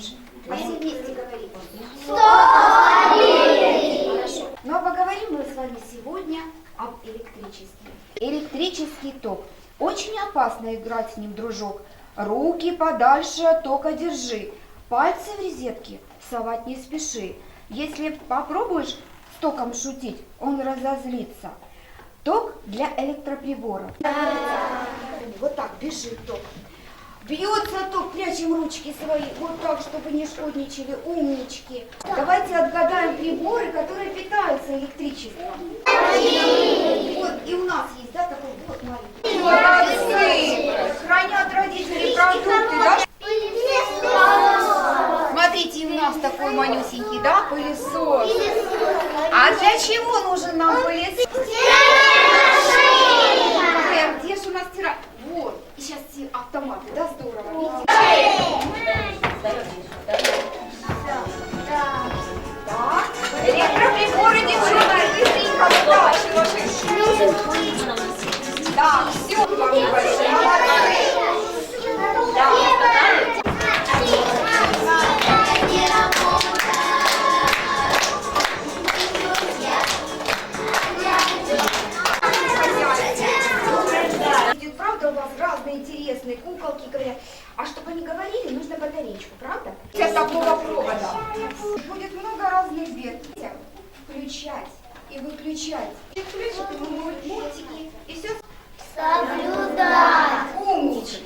хорошие? А вместе. Хорошо. Ну а поговорим мы с вами сегодня об электричестве. Электрический ток. Очень опасно играть с ним, дружок. Руки подальше от тока держи. Пальцы в розетке совать не спеши. Если попробуешь с током шутить, он разозлится. Ток для электроприборов. Вот так бежит ток. Бьется ток, прячем ручки свои, вот так, чтобы не шкодничали, умнички. Давайте отгадаем приборы, которые питаются электричеством. Вот, и у нас есть, да, такой вот маленький. Молодцы! Хранят родители продукты, да? Смотрите, у нас такой манюсенький, да, пылесос. А для чего нужен нам пылесос? Э, Где же у нас вас разные интересные куколки говорят. А чтобы они говорили, нужно батарейку, правда? Для такого провода. Будет много разных бед. Включать и выключать. И включат ему муль- мультики, и все Соблюдать. Умнички.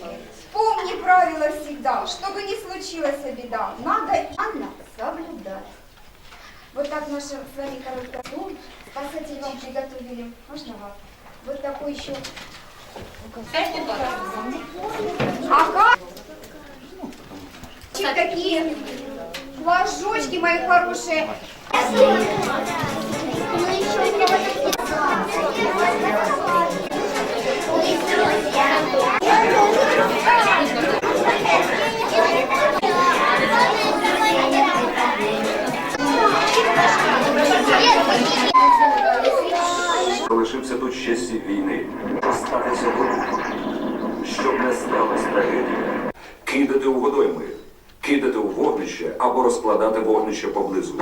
Помни правила всегда, чтобы не случилась беда. Надо Анна соблюдать. Вот так наша с вами короткая ну, спасатели вам приготовили. Можно вас? Вот такой еще. Ага. Такие флажочки мои хорошие. Залишився тут ще з війни. Остатися щоб не сталося трагедії. Кидати у водойми, кидати у вогнище або розкладати вогнище поблизу.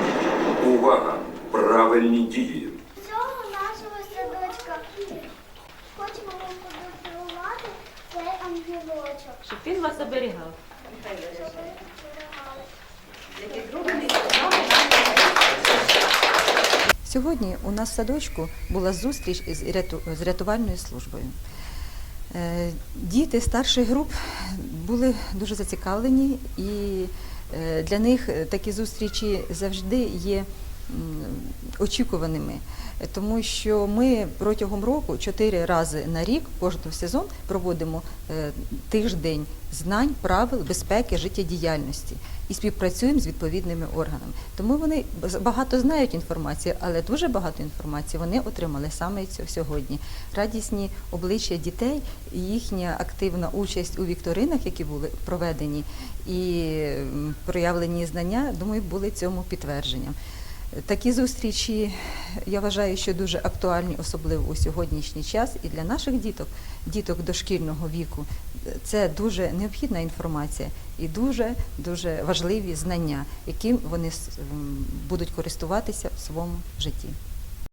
Увага! Правильні дії. Цього нашого садочка хочемо вам подарувати цей ангелочок. Щоб він вас оберігав. щоб ви зберігали. Сьогодні у нас в садочку була зустріч з рятувальною службою. Е, Діти старших груп були дуже зацікавлені, і е, для них такі зустрічі завжди є очікуваними, тому що ми протягом року чотири рази на рік, кожен сезон, проводимо е, тиждень знань, правил безпеки життєдіяльності і співпрацюємо з відповідними органами. Тому вони багато знають інформації, але дуже багато інформації вони отримали саме сьогодні. Радісні обличчя дітей, їхня активна участь у вікторинах, які були проведені, і проявлені знання, думаю, були цьому підтвердженням. Такі зустрічі, я вважаю, що дуже актуальні, особливо у сьогоднішній час, і для наших діток, діток дошкільного віку, це дуже необхідна інформація і дуже дуже важливі знання, яким вони будуть користуватися в своєму житті.